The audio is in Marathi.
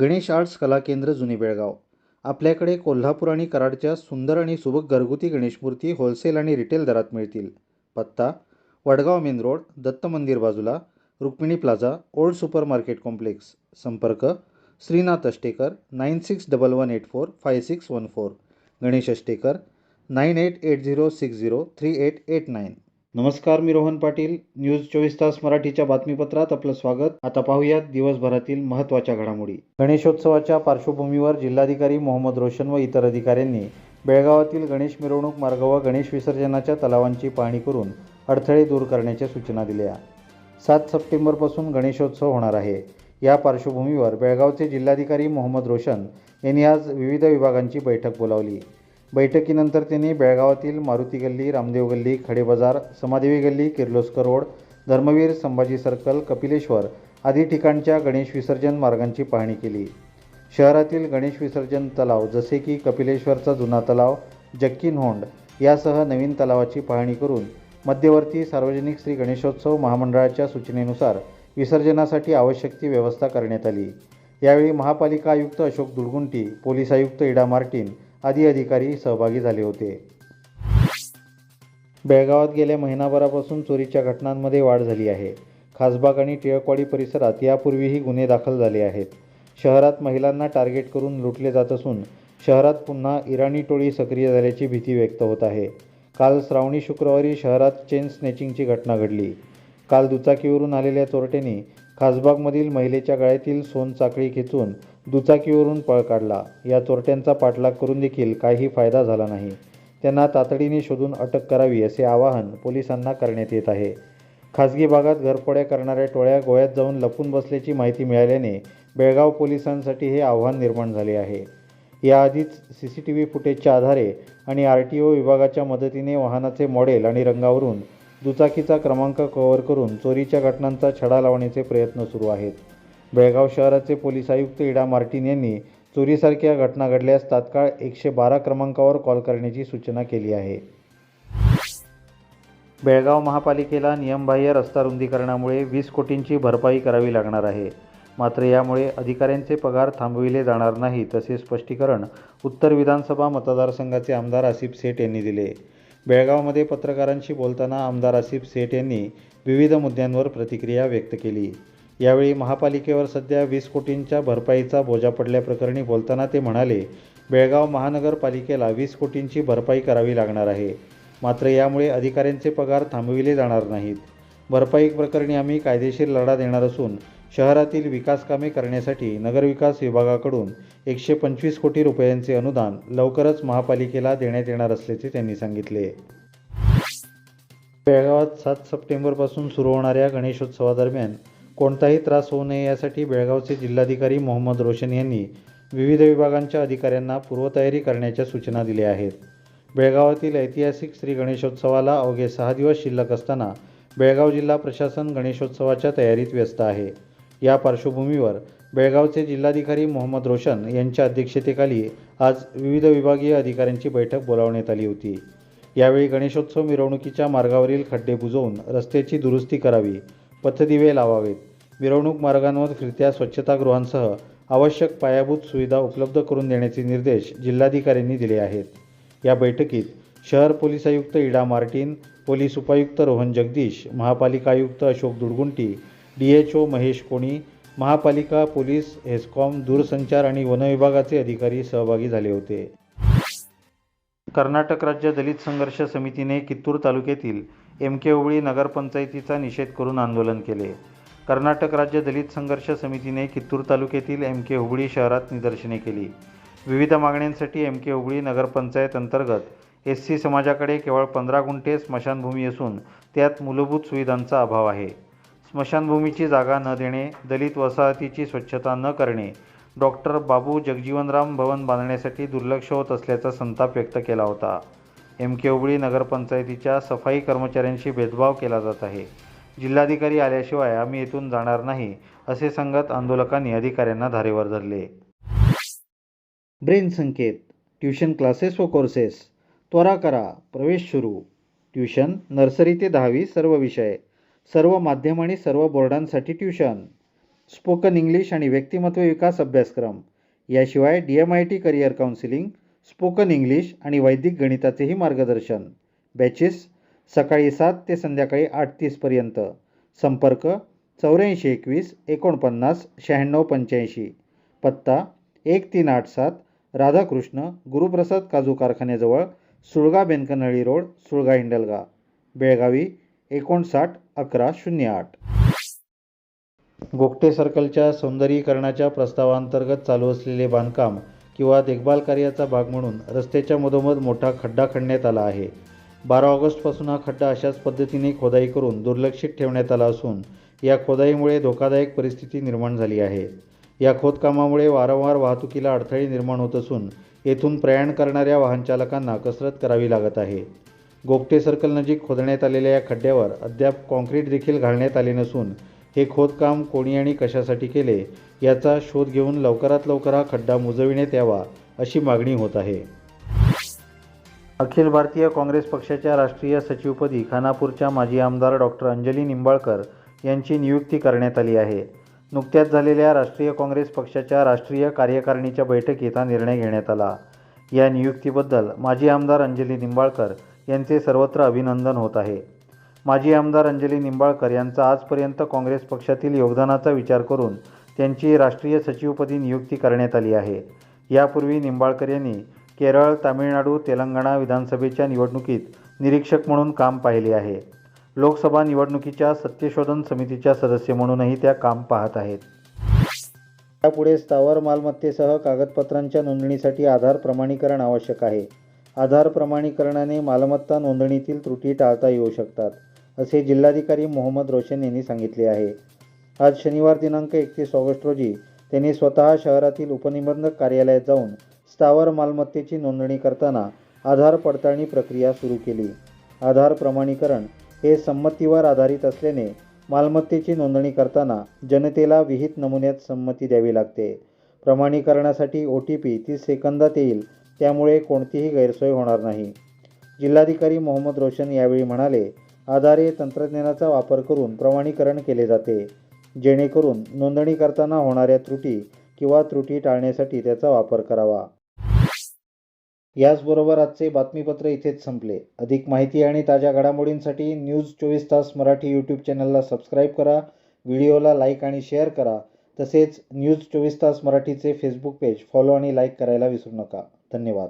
गणेश आर्ट्स कला केंद्र जुनी बेळगाव. आपल्याकडे कोल्हापूर आणि कराडच्या सुंदर आणि सुबक घरगुती गणेशमूर्ती होलसेल आणि रिटेल दरात मिळतील. पत्ता वडगाव मेन रोड दत्त मंदिर बाजूला Rukmini plaza old supermarket complex. संपर्क Shrinath Ashtekar nine six double one eight four five six one four. Ganesh Ashtekar nine eight eight zero six zero three eight eight nine नमस्कार मी रोहन पाटील. न्यूज चोवीस तास मराठीच्या बातमीपत्रात आपलं स्वागत. आता पाहूयात दिवसभरातील महत्त्वाच्या घडामोडी. गणेशोत्सवाच्या पार्श्वभूमीवर जिल्हाधिकारी मोहम्मद रोशन व इतर अधिकाऱ्यांनी बेळगावातील गणेश मिरवणूक मार्ग व गणेश विसर्जनाच्या तलावांची पाहणी करून अडथळे दूर करण्याच्या सूचना दिल्या. सात सप्टेंबरपासून गणेशोत्सव होणार आहे. या पार्श्वभूमीवर बेळगावचे जिल्हाधिकारी मोहम्मद रोशन यांनी आज विविध विभागांची बैठक बोलावली. बैठकीनंतर त्यांनी बेळगावातील मारुती गल्ली रामदेव गल्ली खडेबाजार समादेवी गल्ली किर्लोस्कर रोड धर्मवीर संभाजी सर्कल कपिलेश्वर आदी ठिकाणच्या गणेश विसर्जन मार्गांची पाहणी केली. शहरातील गणेश विसर्जन तलाव जसे की कपिलेश्वरचा जुना तलाव जक्की होंड यासह नवीन तलावाची पाहणी करून मध्यवर्ती सार्वजनिक श्री गणेशोत्सव महामंडळाच्या सूचनेनुसार विसर्जनासाठी आवश्यक ती व्यवस्था करण्यात आली. यावेळी महापालिका आयुक्त अशोक दुलगुंटी पोलीस आयुक्त इडा मार्टिन आदी अधिकारी सहभागी झाले होते. बेळगावात गेल्या महिनाभरापासून चोरीच्या घटनांमध्ये वाढ झाली आहे. खासबाग आणि टिळकवाडी परिसरात यापूर्वीही गुन्हे दाखल झाले आहेत. शहरात महिलांना टार्गेट करून लुटले जात असून शहरात पुन्हा इराणी टोळी सक्रिय झाल्याची भीती व्यक्त होत आहे. काल श्रावणी शुक्रवारी शहरात चेन स्नेचिंगची घटना घडली. काल दुचाकीवरून आलेल्या चोरट्यांनी खासबागमधील महिलेच्या गळ्यातील सोन चाकळी खेचून दुचाकीवरून पळ काढला. या चोरट्यांचा पाठलाग करून देखील काही फायदा झाला नाही. त्यांना तातडीने शोधून अटक करावी असे आवाहन पोलिसांना करण्यात येत आहे. खासगी भागात घरफोड्या करणाऱ्या टोळ्या गोव्यात जाऊन लपून बसल्याची माहिती मिळाल्याने बेळगाव पोलिसांसाठी हे आव्हान निर्माण झाले आहे. याआधीच सी सी टी व्ही फुटेजच्या आधारे आणि आर टी ओ विभागाच्या मदतीने वाहनाचे मॉडेल आणि रंगावरून दुचाकीचा क्रमांक कव्हर करून चोरीच्या घटनांचा छडा लावण्याचे प्रयत्न सुरू आहेत. बेळगाव शहराचे पोलीस आयुक्त इडा मार्टिन यांनी चोरीसारख्या घटना घडल्यास तात्काळ एकशे बारा क्रमांकावर कॉल करण्याची सूचना केली आहे. बेळगाव महापालिकेला नियमबाह्य रस्ता रुंदीकरणामुळे वीस कोटींची भरपाई करावी लागणार आहे. मात्र यामुळे अधिकाऱ्यांचे पगार थांबविले जाणार नाही तसे स्पष्टीकरण उत्तर विधानसभा मतदारसंघाचे आमदार आसिफ सेठ यांनी दिले. बेळगावमध्ये पत्रकारांशी बोलताना आमदार आसिफ सेठ यांनी विविध मुद्द्यांवर प्रतिक्रिया व्यक्त केली. यावेळी महापालिकेवर सध्या वीस कोटींच्या भरपाईचा बोजा पडल्याप्रकरणी बोलताना ते म्हणाले बेळगाव महानगरपालिकेला वीस कोटींची भरपाई करावी लागणार आहे. मात्र यामुळे अधिकाऱ्यांचे पगार थांबविले जाणार नाहीत. भरपाई प्रकरणी आम्ही कायदेशीर लढा देणार असून शहरातील विकासकामे करण्यासाठी नगरविकास विभागाकडून एकशे पंचवीस कोटी रुपयांचे अनुदान लवकरच महापालिकेला देण्यात येणार असल्याचे त्यांनी सांगितले. बेळगावात सात सप्टेंबरपासून सुरू होणाऱ्या गणेशोत्सवादरम्यान कोणताही त्रास होऊ नये यासाठी बेळगावचे जिल्हाधिकारी मोहम्मद रोशन यांनी विविध विभागांच्या अधिकाऱ्यांना पूर्वतयारी करण्याच्या सूचना दिल्या आहेत. बेळगावातील ऐतिहासिक श्री गणेशोत्सवाला अवघे सहा दिवस शिल्लक असताना बेळगाव जिल्हा प्रशासन गणेशोत्सवाच्या तयारीत व्यस्त आहे. या पार्श्वभूमीवर बेळगावचे जिल्हाधिकारी मोहम्मद रोशन यांच्या अध्यक्षतेखाली आज विविध विभागीय अधिकाऱ्यांची बैठक बोलावण्यात आली होती. यावेळी गणेशोत्सव मिरवणुकीच्या मार्गावरील खड्डे बुजवून रस्त्याची दुरुस्ती करावी पथदिवे लावावेत. मिरवणूक मार्गांवर फिरत्या स्वच्छतागृहांसह आवश्यक पायाभूत सुविधा उपलब्ध करून देण्याचे निर्देश जिल्हाधिकाऱ्यांनी दिले आहेत. या बैठकीत शहर पोलीस आयुक्त इडा मार्टिन पोलीस उपायुक्त रोहन जगदीश महापालिका आयुक्त Ashok Dudgunti D H O Mahesh कोणी महापालिका पोलीस हेस्कॉम दूरसंचार आणि वनविभागाचे अधिकारी सहभागी झाले होते. कर्नाटक राज्य दलित संघर्ष समितीने कित्तूर तालुक्यातील एम के ओवळी नगरपंचायतीचा निषेध करून आंदोलन केले. कर्नाटक राज्य दलित संघर्ष समितीने कित्तूर तालुक्यातील एम के हुबळी शहरात निदर्शने केली. विविध मागण्यांसाठी एम के हुबळी नगरपंचायत अंतर्गत एस सी समाजाकडे केवळ पंधरा गुंठे स्मशानभूमी असून त्यात मूलभूत सुविधांचा अभाव आहे. स्मशानभूमीची जागा न देणे दलित वसाहतीची स्वच्छता न करणे डॉक्टर बाबू जगजीवनराम भवन बांधण्यासाठी दुर्लक्ष होत असल्याचा संताप व्यक्त केला होता. एम के उबळी नगरपंचायतीच्या सफाई कर्मचाऱ्यांशी भेदभाव केला जात आहे. जिल्हाधिकारी आल्याशिवाय आम्ही येथून जाणार नाही असे सांगत आंदोलकांनी अधिकाऱ्यांना धारेवर धरले. ब्रेन संकेत ट्युशन क्लासेस व कोर्सेस. त्वरा करा प्रवेश सुरू. ट्युशन नर्सरी ते दहावी सर्व विषय. सर्व माध्यम आणि सर्व बोर्डांसाठी ट्युशन. स्पोकन इंग्लिश आणि व्यक्तिमत्व विकास अभ्यासक्रम. याशिवाय D M I T career counselling spoken English आणि वैदिक गणिताचेही मार्गदर्शन. बॅचेस सकाळी सात ते संध्याकाळी आठ तीसपर्यंत संपर्क चौऱ्याऐंशी एकवीस एकोणपन्नास शहाण्णव पंच्याऐंशी. पत्ता एक तीन आठ सात राधाकृष्ण गुरुप्रसाद काजू कारखान्याजवळ सुळगा बेनकनळी रोड सुळगा हिंडलगा बेळगावी एकोणसाठ अकरा शून्य आठ. गोगटे सर्कलच्या सौंदर्यीकरणाच्या प्रस्तावांतर्गत चालू असलेले बांधकाम किंवा देखभाल कार्याचा भाग म्हणून रस्त्याच्या मधोमध मोठा खड्डा खणण्यात आला आहे. बारा ऑगस्टपासून हा खड्डा अशाच पद्धतीने खोदाई करून दुर्लक्षित ठेवण्यात आला असून या खोदाईमुळे धोकादायक परिस्थिती निर्माण झाली आहे. या खोदकामामुळे वारंवार वाहतुकीला अडथळे निर्माण होत असून येथून प्रयाण करणाऱ्या वाहनचालकांना कसरत करावी लागत आहे. गोपटे सर्कल नजीक खोदण्यात आलेल्या या खड्ड्यावर अद्याप कॉन्क्रीट देखील घालण्यात आले नसून हे खोदकाम कोणी आणि कशासाठी केले याचा शोध घेऊन लवकरात लवकर हा खड्डा मुजविण्यात यावा अशी मागणी होत आहे. अखिल भारतीय काँग्रेस पक्षाच्या राष्ट्रीय सचिवपदी खानापूरच्या माजी आमदार डॉक्टर अंजली निंबाळकर यांची नियुक्ती करण्यात आली आहे. नुकत्याच झालेल्या राष्ट्रीय काँग्रेस पक्षाच्या राष्ट्रीय कार्यकारिणीच्या बैठकीत हा निर्णय घेण्यात आला. या नियुक्तीबद्दल माजी आमदार अंजली निंबाळकर यांचे सर्वत्र अभिनंदन होत आहे. माजी आमदार अंजली निंबाळकर यांचा आजपर्यंत काँग्रेस पक्षातील योगदानाचा विचार करून त्यांची राष्ट्रीय सचिवपदी नियुक्ती करण्यात आली आहे. यापूर्वी निंबाळकर यांनी केरळ तामिळनाडू तेलंगणा विधानसभेच्या निवडणुकीत निरीक्षक म्हणून काम पाहिले आहे. लोकसभा निवडणुकीच्या सत्यशोधन समितीच्या सदस्य म्हणूनही त्या काम पाहत आहेत. यापुढे स्थावर मालमत्तेसह कागदपत्रांच्या नोंदणीसाठी आधार प्रमाणीकरण आवश्यक आहे. आधार प्रमाणीकरणाने मालमत्ता नोंदणीतील त्रुटी टाळता येऊ शकतात. असे जिल्हाधिकारी मोहम्मद रोशन यांनी सांगितले आहे. आज शनिवार दिनांक एकतीस ऑगस्ट रोजी त्यांनी स्वतः शहरातील उपनिबंधक कार्यालयात जाऊन स्थावर मालमत्तेची नोंदणी करताना आधार पडताळणी प्रक्रिया सुरू केली. आधार प्रमाणीकरण हे संमतीवर आधारित असल्याने मालमत्तेची नोंदणी करताना जनतेला विहित नमुन्यात संमती द्यावी लागते. प्रमाणीकरणासाठी ओ टी पी तीस सेकंदात येईल त्यामुळे कोणतीही गैरसोय होणार नाही. जिल्हाधिकारी मोहम्मद रोशन यावेळी म्हणाले आधारे तंत्रज्ञानाचा वापर करून प्रमाणीकरण केले जाते जेणेकरून नोंदणी करताना होणाऱ्या त्रुटी किंवा त्रुटी टाळण्यासाठी त्याचा वापर करावा. याचबरोबर आजचे बातमीपत्र इथेच संपले. अधिक माहिती आणि ताज्या घडामोडींसाठी न्यूज चोवीस तास मराठी यूट्यूब चॅनलला सबस्क्राईब करा व्हिडिओला लाईक आणि शेअर करा तसेच न्यूज चोवीस तास मराठीचे फेसबुक पेज फॉलो आणि लाईक करायला विसरू नका. धन्यवाद.